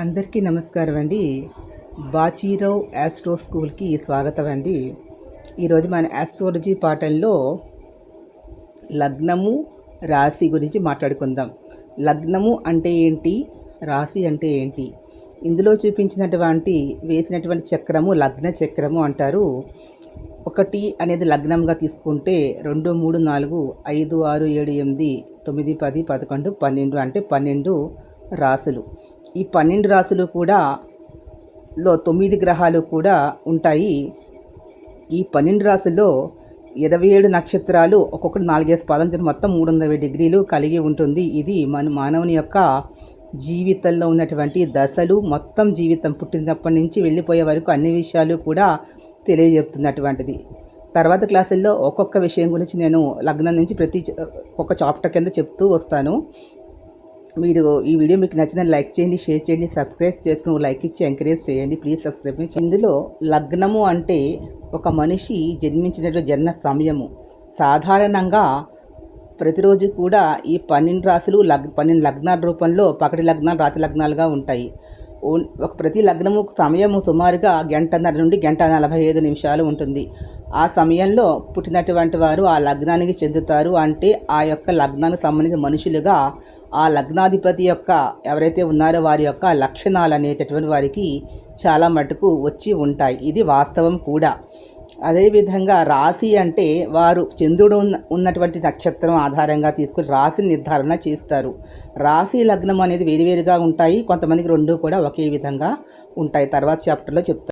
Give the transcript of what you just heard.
అందరికీ నమస్కారం అండి. బాచీరావు యాస్ట్రో స్కూల్కి స్వాగతం అండి. ఈరోజు మన యాస్ట్రాలజీ పాఠంలో లగ్నము రాశి గురించి మాట్లాడుకుందాం. లగ్నము అంటే ఏంటి? రాశి అంటే ఏంటి? ఇందులో చూపించినటువంటి వేసినటువంటి చక్రము లగ్న చక్రము అంటారు. ఒకటి అనేది లగ్నంగా తీసుకుంటే రెండు మూడు నాలుగు ఐదు ఆరు ఏడు ఎనిమిది తొమ్మిది పది పదకొండు పన్నెండు అంటే పన్నెండు రాసులు ఈ పన్నెండు రాసులు కూడా లో తొమ్మిది గ్రహాలు కూడా ఉంటాయి. ఈ పన్నెండు రాసుల్లో ఇరవై ఏడు నక్షత్రాలు ఒక్కొక్కటి నాలుగేసి పాదం మొత్తం మూడు వందల డిగ్రీలు కలిగి ఉంటుంది. ఇది మన మానవుని యొక్క జీవితంలో ఉన్నటువంటి దశలు. మొత్తం జీవితం పుట్టినప్పటి నుంచి వెళ్ళిపోయే వరకు అన్ని విషయాలు కూడా తెలియజెప్తున్నటువంటిది. తర్వాత క్లాసుల్లో ఒక్కొక్క విషయం గురించి నేను లగ్నం నుంచి ప్రతి చ- ఒక్కొక్క చాప్టర్ కింద చెప్తూ వస్తాను. మీరు ఈ వీడియో మీకు నచ్చిన లైక్ చేయండి షేర్ చేయండి సబ్స్క్రైబ్ చేసుకుని లైక్ ఇచ్చి ఎంకరేజ్ చేయండి. ప్లీజ్ సబ్స్క్రైబ్ ఇందులో లగ్నము అంటే ఒక మనిషి జన్మించినట్టు జన్మ సమయము. సాధారణంగా ప్రతిరోజు కూడా ఈ పన్నెండు రాశులు లగ్ పన్నెండు లగ్నాల రూపంలో పకటి లగ్నాలు రాతి లగ్నాలుగా ఉంటాయి. ఒక ప్రతి లగ్నము సమయము సుమారుగా గంటన్నర నుండి గంట నలభై ఐదు నిమిషాలు ఉంటుంది. ఆ సమయంలో పుట్టినటువంటి వారు ఆ లగ్నానికి చెందుతారు అంటే ఆ యొక్క లగ్నానికి సంబంధించిన మనుషులుగా ఆ లగ్నాధిపతి యొక్క ఎవరైతే ఉన్నారో వారి యొక్క లక్షణాలు అనేటటువంటి వారికి చాలా మటుకు వచ్చి ఉంటాయి. ఇది వాస్తవం కూడా. అదేవిధంగా రాశి అంటే వారు చంద్రుడు ఉన్న ఉన్నటువంటి నక్షత్రం ఆధారంగా తీసుకుని రాశి నిర్ధారణ చేస్తారు. రాశి లగ్నం అనేది వేరువేరుగా ఉంటాయి. కొంతమందికి రెండు కూడా ఒకే విధంగా ఉంటాయి. తర్వాత చాప్టర్లో చెప్తారు